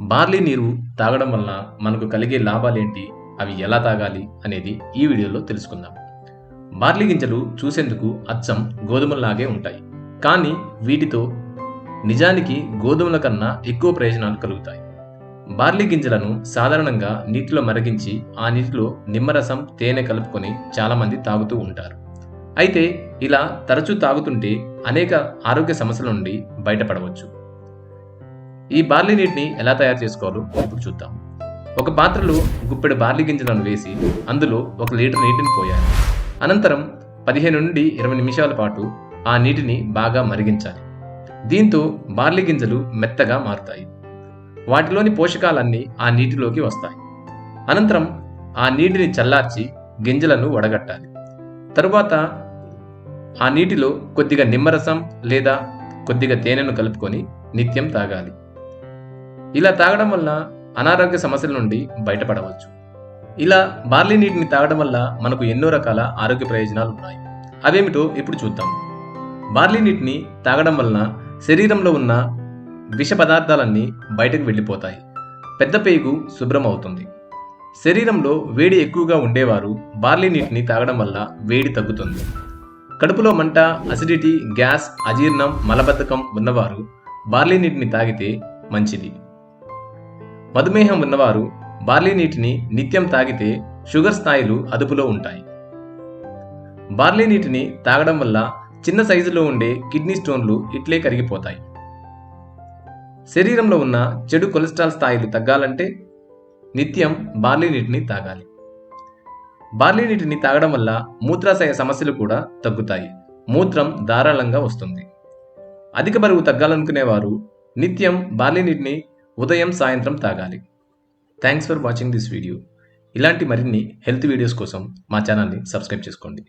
Barley నీరు తాగడం వలన మనకు కలిగే లాభాలేంటి? అవి ఎలా తాగాలి? అనేది ఈ వీడియోలో తెలుసుకుందాం. బార్లీ గింజలు చూసేందుకు అచ్చం గోధుమల్లాగే ఉంటాయి. కానీ వీటితో నిజానికి గోధుమల కన్నా ఎక్కువ ప్రయోజనాలు కలుగుతాయి. బార్లీ గింజలను సాధారణంగా నీటిలో మరిగించి ఆ నీటిలో నిమ్మరసం తేనె కలుపుకొని చాలామంది తాగుతూ ఉంటారు. అయితే ఇలా తరచూ తాగుతుంటే అనేక ఆరోగ్య సమస్యల నుండి బయటపడవచ్చు. ఈ బార్లీ నీటిని ఎలా తయారు చేసుకోవాలో ఇప్పుడు చూద్దాం. ఒక పాత్రలో గుప్పెడు బార్లీ గింజలను వేసి అందులో ఒక లీటర్ నీటిని పోయాలి. అనంతరం పదిహేను నుండి ఇరవై నిమిషాల పాటు ఆ నీటిని బాగా మరిగించాలి. దీంతో బార్లీ గింజలు మెత్తగా మారుతాయి. వాటిలోని పోషకాలన్నీ ఆ నీటిలోకి వస్తాయి. అనంతరం ఆ నీటిని చల్లార్చి గింజలను వడగట్టాలి. తరువాత ఆ నీటిలో కొద్దిగా నిమ్మరసం లేదా కొద్దిగా తేనెను కలుపుకొని నిత్యం తాగాలి. ఇలా తాగడం వల్ల అనారోగ్య సమస్యల నుండి బయటపడవచ్చు. ఇలా బార్లీ నీటిని తాగడం వల్ల మనకు ఎన్నో రకాల ఆరోగ్య ప్రయోజనాలు ఉన్నాయి. అవేమిటో ఇప్పుడు చూద్దాం. బార్లీ నీటిని తాగడం వలన శరీరంలో ఉన్న విష పదార్థాలన్నీ బయటకు వెళ్ళిపోతాయి. పెద్ద పేగు శుభ్రం అవుతుంది శరీరంలో వేడి ఎక్కువగా ఉండేవారు బార్లీ నీటిని తాగడం వల్ల వేడి తగ్గుతుంది. కడుపులో మంట అసిడిటీ గ్యాస్ అజీర్ణం మలబద్ధకం ఉన్నవారు బార్లీ నీటిని తాగితే మంచిది. మధుమేహం ఉన్నవారు బార్లీ నీటిని నిత్యం తాగితే షుగర్ స్థాయిలు అదుపులో ఉంటాయి. బార్లీ నీటిని తాగడం వల్ల చిన్న సైజులో ఉండే కిడ్నీ స్టోన్లు ఇట్లే కరిగిపోతాయి. శరీరంలో ఉన్న చెడు కొలెస్ట్రాల్ స్థాయిలు తగ్గాలంటే నిత్యం బార్లీ నీటిని తాగాలి. బార్లీ నీటిని తాగడం వల్ల మూత్రాశయ సమస్యలు కూడా తగ్గుతాయి. మూత్రం ధారాళంగా వస్తుంది. అధిక బరువు తగ్గాలనుకునేవారు నిత్యం బార్లీ నీటిని ఉదయం సాయంత్రం తాగాలి. Thanks for watching this video ఇలాంటి మరిన్ని హెల్త్ వీడియోస్ కోసం మా ఛానల్ని సబ్స్క్రైబ్ చేసుకోండి.